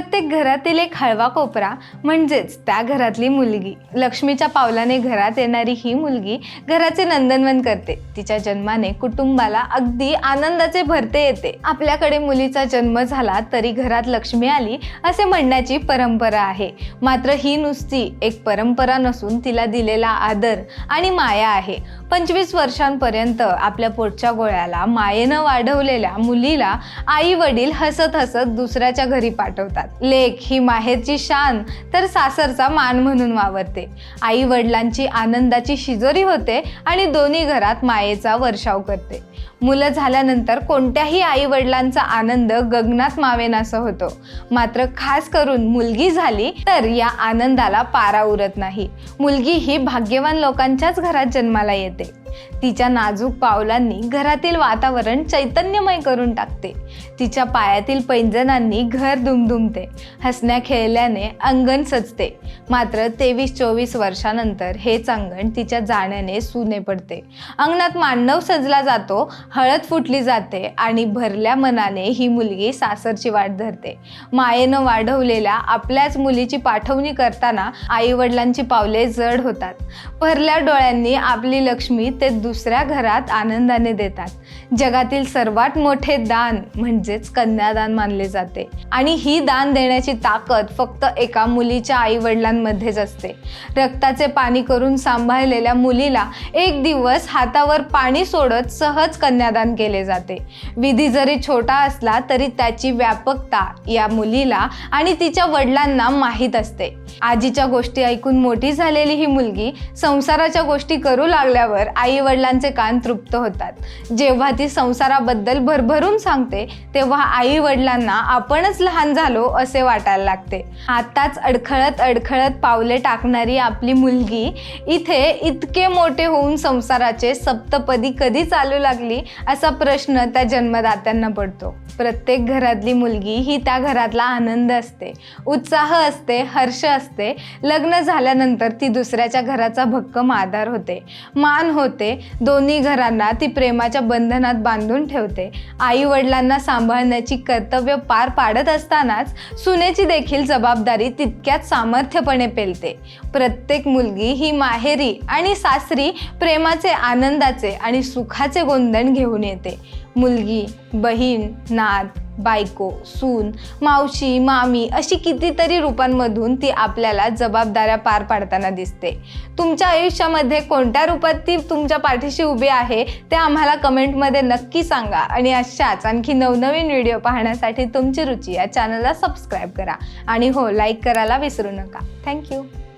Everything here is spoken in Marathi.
प्रत्येक घरातील एक हळवा कोपरा म्हणजेच त्या घरातली मुलगी. लक्ष्मीच्या पावलाने घरात येणारी ही मुलगी घराचे नंदनवन करते. तिच्या जन्माने कुटुंबाला अगदी आनंदाचे भरते येते. आपल्याकडे मुलीचा जन्म झाला तरी घरात लक्ष्मी आली असे म्हणण्याची परंपरा आहे. मात्र ही नुसती एक परंपरा नसून तिला दिलेला आदर आणि माया आहे. पंचवीस वर्षांपर्यंत आपल्या पोटच्या गोळ्याला मायेनं वाढवलेल्या मुलीला आई वडील हसत हसत दुसऱ्याच्या घरी पाठवतात. लेख ही माहेरची शान तर सासरचा मान म्हणून वावरते. आई वडिलांची आनंदाची शिजोरी होते आणि दोन्ही घरात मायेचा वर्षाव करते. मुलं झाल्यानंतर कोणत्याही आई वडिलांचा आनंद गगनात मावेनासा होतो. मात्र खास करून मुलगी झाली तर या आनंदाला पारा उरत नाही. मुलगी ही भाग्यवान लोकांच्याच घरात जन्माला येते. तिच्या नाजूक पावलांनी घरातील वातावरण चैतन्यमय करून टाकते. तिच्या पायातील पैंजणांनी घर दुमदुमते. हसण्या खेळल्याने अंगण सजते. मात्र तेवीस चोवीस वर्षानंतर हेच अंगण तिच्या जाण्याने सुने पडते. अंगणात मांडव सजला जातो हळद फुटली जाते आणि भरल्या मनाने ही मुलगी सासरची वाट धरते. मायेनं वाढवलेल्या आपल्याच मुलीची पाठवणी करताना आईवडिलांची पावले जड होतात. भरल्या डोळ्यांनी आपली लक्ष्मी ते दुसऱ्या घरात आनंदाने देतात. जगातील सर्वात मोठे दान म्हणजेच कन्यादान मानले जाते. आणि ही दान देण्याची ताकद फक्त एका मुलीच्या आई वडिलांमध्येच असते. रक्ताचे पाणी करून सांभाळलेल्या मुलीला एक दिवस हातावर पाणी सोडत सहज कन्यादान केले जाते. विधी जरी छोटा असला तरी त्याची व्यापकता या मुलीला आणि तिच्या वडिलांना माहीत असते. आजीच्या गोष्टी ऐकून मोठी झालेली ही मुलगी संसाराच्या गोष्टी करू लागल्यावर आई आई वडिलांचे कान तृप्त होतात. जेव्हा ती संसाराबद्दल भरभरून सांगते तेव्हा आई वडिलांना आपणच लहान झालो असे वाटायला लागते. आताच अडखळत अडखळत पावले टाकणारी आपली मुलगी इथे इतके मोठे होऊन संसाराचे सप्तपदी कधी चालू लागली असा प्रश्न त्या जन्मदात्यांना पडतो. प्रत्येक घरातली मुलगी ही त्या घरातला आनंद असते उत्साह असते हर्ष असते. लग्न झाल्यानंतर ती दुसऱ्याच्या घराचा भक्कम आधार होते. मान होते दोन्ही घरांना ती प्रेमाच्या बंधनात बांधून ठेवते. आई वडिलांना सांभाळण्याची कर्तव्य पार पाडत असतानाच सुनेची देखील जबाबदारी तितक्याच सामर्थ्यपणे पेलते. प्रत्येक मुलगी ही माहेरी आणि सासरी प्रेमाचे आनंदाचे आणि सुखाचे गोंधण घेऊन येते. मुलगी बहीण नात बायको सून मावशी मामी अशी कितीतरी रूपांमधून ती आपल्याला जबाबदाऱ्या पार पाडताना दिसते. तुमच्या आयुष्यामध्ये कोणत्या रूपात ती तुमच्या पाठीशी उभी आहे ते आम्हाला कमेंटमध्ये नक्की सांगा. आणि अशाच आणखी नवनवीन व्हिडिओ पाहण्यासाठी तुमची रुची या चॅनलला सबस्क्राईब करा. आणि हो लाईक करायला विसरू नका. थँक्यू